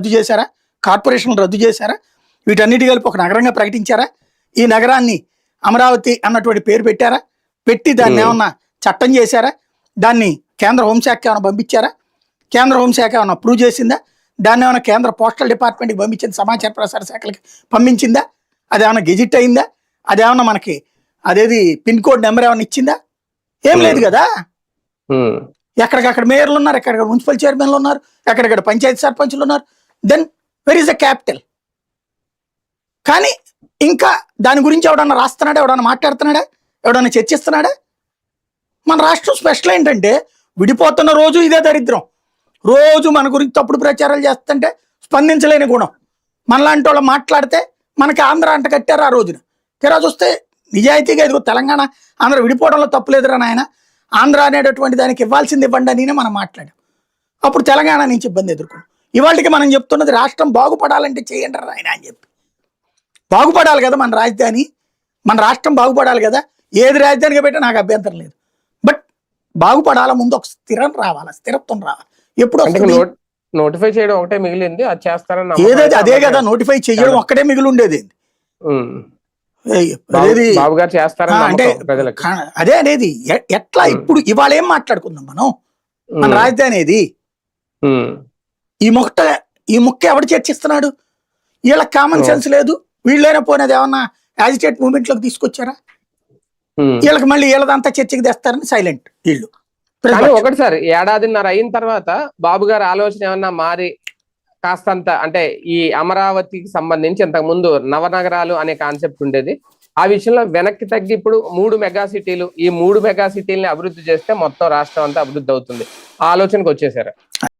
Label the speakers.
Speaker 1: రద్దు చేశారా? కార్పొరేషన్లు రద్దు చేశారా? వీటన్నిటి కలిపి ఒక నగరంగా ప్రకటించారా? ఈ నగరాన్ని అమరావతి అన్నటువంటి పేరు పెట్టారా? పెట్టి దాన్ని. ఏమన్నా చట్టం చేశారా? దాన్ని కేంద్ర హోంశాఖ ఏమైనా పంపించారా? కేంద్ర హోంశాఖ ఏమైనా అప్రూవ్ చేసిందా? దాన్ని ఏమైనా కేంద్ర పోస్టల్ డిపార్ట్మెంట్కి పంపించింది? సమాచార ప్రసార శాఖలకి పంపించిందా? అదేమన్నా గెజిట్ అయిందా? అదేమన్నా మనకి అదేది పిన్ కోడ్ నెంబర్ ఏమైనా ఇచ్చిందా? ఏం. లేదు కదా? ఎక్కడికక్కడ మేయర్లు ఉన్నారు ఎక్కడికక్కడ మున్సిపల్ చైర్మన్లు ఉన్నారు ఎక్కడిక్కడ పంచాయతీ సర్పంచ్లు ఉన్నారు then where is the capital కానీ ఇంకా దాని గురించి ఎవడన్నా రాస్తున్నాడా? ఎవడన్నా మాట్లాడుతున్నాడా? ఎవడన్నా చర్చిస్తున్నాడా? మన రాష్ట్రం స్పెషల్ ఏంటంటే విడిపోతున్న రోజు ఇదే దరిద్రం. రోజు మన గురించి తప్పుడు ప్రచారాలు చేస్తుంటే స్పందించలేని గుణం. మనలాంటి వాళ్ళు మాట్లాడితే మనకి ఆంధ్ర అంట కట్టారు ఆ రోజున. తీరా చూస్తే నిజాయితీగా ఇదిగో తెలంగాణ ఆంధ్ర విడిపోవడంలో తప్పులేదురా నాయన. ఆంధ్ర అనేటటువంటి దానికి ఇవ్వాల్సింది ఇవ్వండి అని మనం మాట్లాడాం. అప్పుడు తెలంగాణ నుంచి ఇబ్బంది ఎదుర్కొన్నాం. ఇవాళకి మనం చెప్తున్నది రాష్ట్రం బాగుపడాలంటే చేయండి రా నాయన అని చెప్పి. బాగుపడాలి కదా మన రాజధాని? మన రాష్ట్రం బాగుపడాలి కదా? ఏది రాజధానిగా పెట్టా నాకు అభ్యంతరం లేదు. బట్ బాగుపడాల ముందు ఒక స్థిరం రావాలి? స్థిరత్వం రావాలి? ఎప్పుడు
Speaker 2: నోటిఫై చేయడం ఒకటే మిగిలింది అది చేస్తారని
Speaker 1: ఏదైతే అదే కదా. నోటిఫై చేయడం ఒక్కటే మిగిలి ఉండేది
Speaker 2: బాబు గారు చేస్తారని
Speaker 1: అంటే అదే అనేది ఎట్లా. ఇప్పుడు ఇవాళ ఏం మాట్లాడుకుందాం మనం? మన రాజధాని ఏది?
Speaker 2: ఉమ్,
Speaker 1: ఈ ముక్క ఈ ముక్క ఎవడు చర్చిస్తున్నాడు? వీళ్ళకి కామన్. సెన్స్ లేదు. వీళ్ళైనా పోయినది ఏమన్నా యాజిటేట్ మూమెంట్లోకి తీసుకొచ్చారా. వీళ్ళకి మళ్ళీ వీళ్ళదంతా చర్చకి తెస్తారని సైలెంట్ వీళ్ళు.
Speaker 2: ఒకటి సార్ ఏడాదిన్నర అయిన తర్వాత బాబు గారి ఆలోచన ఏమన్నా మారి కాస్తంత అంటే ఈ అమరావతికి సంబంధించి ఇంతకు ముందు నవనగరాలు అనే కాన్సెప్ట్ ఉండేది. ఆ విషయంలో వెనక్కి తగ్గి ఇప్పుడు మూడు మెగా సిటీలు ఈ మూడు మెగా సిటీల్ని అభివృద్ధి చేస్తే మొత్తం రాష్ట్రం అంతా అభివృద్ధి అవుతుంది. ఆ ఆలోచనకు వచ్చేసారు.